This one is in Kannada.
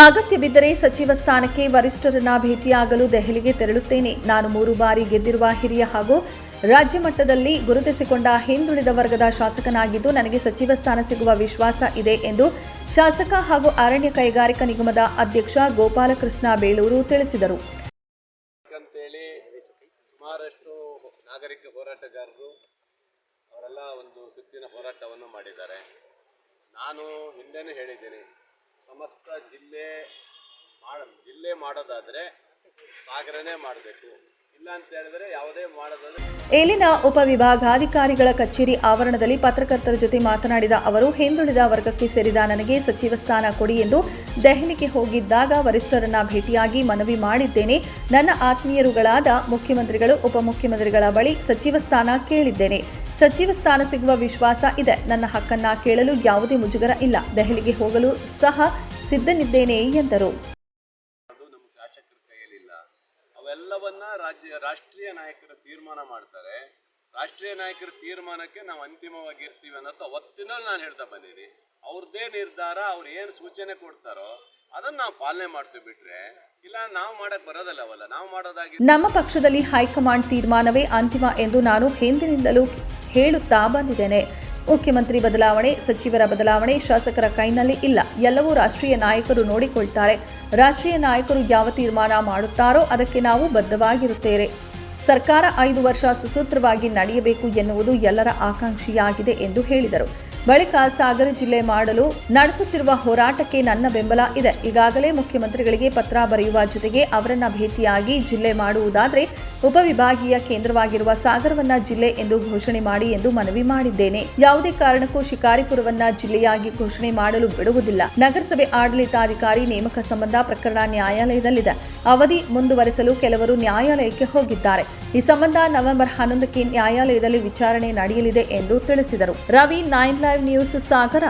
ಅಗತ್ಯ ಬಿದ್ದರೆ ಸಚಿವ ಸ್ಥಾನಕ್ಕೆ ವರಿಷ್ಠರನ್ನ ಭೇಟಿಯಾಗಲು ದೆಹಲಿಗೆ ತೆರಳುತ್ತೇನೆ. ನಾನು ಮೂರು ಬಾರಿ ಗೆದ್ದಿರುವ ಹಿರಿಯ ಹಾಗೂ ರಾಜ್ಯ ಮಟ್ಟದಲ್ಲಿ ಗುರುತಿಸಿಕೊಂಡ ಹಿಂದುಳಿದ ವರ್ಗದ ಶಾಸಕನಾಗಿದ್ದು, ನನಗೆ ಸಚಿವ ಸ್ಥಾನ ಸಿಗುವ ವಿಶ್ವಾಸ ಇದೆ ಎಂದು ಶಾಸಕ ಹಾಗೂ ಅರಣ್ಯ ಕೈಗಾರಿಕಾ ನಿಗಮದ ಅಧ್ಯಕ್ಷ ಗೋಪಾಲಕೃಷ್ಣ ಬೇಳೂರು ತಿಳಿಸಿದರು. ಹೋರಾಟಗಾರರು ಸುತ್ತಿನ ಹೋರಾಟವನ್ನು ಮಾಡಿದ್ದಾರೆ. ನಾನು ಹಿಂದೆನೂ ಹೇಳಿದ್ದೀನಿ ಸಮಸ್ತ ಜಿಲ್ಲೆ ಮಾಡ ಜಿಲ್ಲೆ ಮಾಡೋದಾದರೆ ಸಾಗರನೇ ಮಾಡಬೇಕು. ಇಲ್ಲಿನ ಉಪವಿಭಾಗಾಧಿಕಾರಿಗಳ ಕಚೇರಿ ಆವರಣದಲ್ಲಿ ಪತ್ರಕರ್ತರ ಜೊತೆ ಮಾತನಾಡಿದ ಅವರು, ಹಿಂದುಳಿದ ವರ್ಗಕ್ಕೆ ಸೇರಿದ ನನಗೆ ಸಚಿವ ಸ್ಥಾನ ಕೊಡಿ ಎಂದು ದೆಹಲಿಗೆ ಹೋಗಿದ್ದಾಗ ವರಿಷ್ಠರನ್ನ ಭೇಟಿಯಾಗಿ ಮನವಿ ಮಾಡಿದ್ದೇನೆ. ನನ್ನ ಆತ್ಮೀಯರುಗಳಾದ ಮುಖ್ಯಮಂತ್ರಿಗಳು, ಉಪಮುಖ್ಯಮಂತ್ರಿಗಳ ಬಳಿ ಸಚಿವ ಸ್ಥಾನ ಕೇಳಿದ್ದೇನೆ. ಸಚಿವ ಸ್ಥಾನ ಸಿಗುವ ವಿಶ್ವಾಸ ಇದೆ. ನನ್ನ ಹಕ್ಕನ್ನ ಕೇಳಲು ಯಾವುದೇ ಮುಜುಗರ ಇಲ್ಲ. ದೆಹಲಿಗೆ ಹೋಗಲು ಸಹ ಸಿದ್ಧನಿದ್ದೇನೆ ಎಂದರು ಅದು ನಮ್ಮ ಶಾಸಕರ ಕೈಯಲ್ಲಿಲ್ಲ ಅವೆಲ್ಲವನ್ನ ರಾಜ್ಯ, ರಾಷ್ಟ್ರೀಯ ನಾಯಕರು ತೀರ್ಮಾನ ಮಾಡ್ತಾರೆ. ರಾಷ್ಟ್ರೀಯ ನಾಯಕರ ತೀರ್ಮಾನಕ್ಕೆ ನಾವು ಅಂತಿಮವಾಗಿ ಇರ್ತೀವಿ ಅನ್ನೋದು ಅವತ್ತಿನಲ್ಲಿ ನಾನು ಹೇಳ್ತಾ ಬಂದೀನಿ ಅವ್ರದ್ದೇ ನಿರ್ಧಾರ, ಅವ್ರು ಏನು ಸೂಚನೆ ಕೊಡ್ತಾರೋ ಅದನ್ನ ನಾವು ಪಾಲನೆ ಮಾಡ್ತೀವಿ ಬಿಟ್ರೆ, ಇಲ್ಲ ನಾವು ಮಾಡಕ್ ಬರೋದಲ್ಲ ಅವಲ್ಲ ನಾವು ಮಾಡೋದಾಗಿ ನಮ್ಮ ಪಕ್ಷದಲ್ಲಿ ಹೈಕಮಾಂಡ್ ತೀರ್ಮಾನವೇ ಅಂತಿಮ ಎಂದು ನಾನು ಹಿಂದಿನಿಂದಲೂ ಹೇಳುತ್ತಾ ಬಂದಿದ್ದೇನೆ. ಮುಖ್ಯಮಂತ್ರಿ ಬದಲಾವಣೆ, ಸಚಿವರ ಬದಲಾವಣೆ ಶಾಸಕರ ಕೈನಲ್ಲಿ ಇಲ್ಲ. ಎಲ್ಲವೂ ರಾಷ್ಟ್ರೀಯ ನಾಯಕರು ನೋಡಿಕೊಳ್ತಾರೆ. ರಾಷ್ಟ್ರೀಯ ನಾಯಕರು ಯಾವ ತೀರ್ಮಾನ ಮಾಡುತ್ತಾರೋ ಅದಕ್ಕೆ ನಾವು ಬದ್ಧವಾಗಿರುತ್ತೇವೆ. ಸರ್ಕಾರ ಐದು ವರ್ಷ ಸುಸೂತ್ರವಾಗಿ ನಡೆಯಬೇಕು ಎನ್ನುವುದು ಎಲ್ಲರ ಆಕಾಂಕ್ಷೆಯಾಗಿದೆ ಎಂದು ಹೇಳಿದರು. ಬಳಿಕ ಸಾಗರ ಜಿಲ್ಲೆ ಮಾಡಲು ನಡೆಸುತ್ತಿರುವ ಹೋರಾಟಕ್ಕೆ ನನ್ನ ಬೆಂಬಲ ಇದೆ. ಈಗಾಗಲೇ ಮುಖ್ಯಮಂತ್ರಿಗಳಿಗೆ ಪತ್ರ ಬರೆಯುವ ಜೊತೆಗೆ ಅವರನ್ನ ಭೇಟಿಯಾಗಿ ಜಿಲ್ಲೆ ಮಾಡುವುದಾದರೆ ಉಪವಿಭಾಗೀಯ ಕೇಂದ್ರವಾಗಿರುವ ಸಾಗರವನ್ನ ಜಿಲ್ಲೆ ಎಂದು ಘೋಷಣೆ ಮಾಡಿ ಎಂದು ಮನವಿ ಮಾಡಿದ್ದೇನೆ. ಯಾವುದೇ ಕಾರಣಕ್ಕೂ ಶಿಕಾರಿಪುರವನ್ನ ಜಿಲ್ಲೆಯಾಗಿ ಘೋಷಣೆ ಮಾಡಲು ಬಿಡುವುದಿಲ್ಲ. ನಗರಸಭೆ ಆಡಳಿತಾಧಿಕಾರಿ ನೇಮಕ ಸಂಬಂಧ ಪ್ರಕರಣ ನ್ಯಾಯಾಲಯದಲ್ಲಿದೆ. ಅವಧಿ ಮುಂದುವರೆಸಲು ಕೆಲವರು ನ್ಯಾಯಾಲಯಕ್ಕೆ ಹೋಗಿದ್ದಾರೆ. ಈ ಸಂಬಂಧ ನವೆಂಬರ್ ಹನ್ನೊಂದಕ್ಕೆ ನ್ಯಾಯಾಲಯದಲ್ಲಿ ವಿಚಾರಣೆ ನಡೆಯಲಿದೆ ಎಂದು ತಿಳಿಸಿದರು. Ravi nine live news Sagara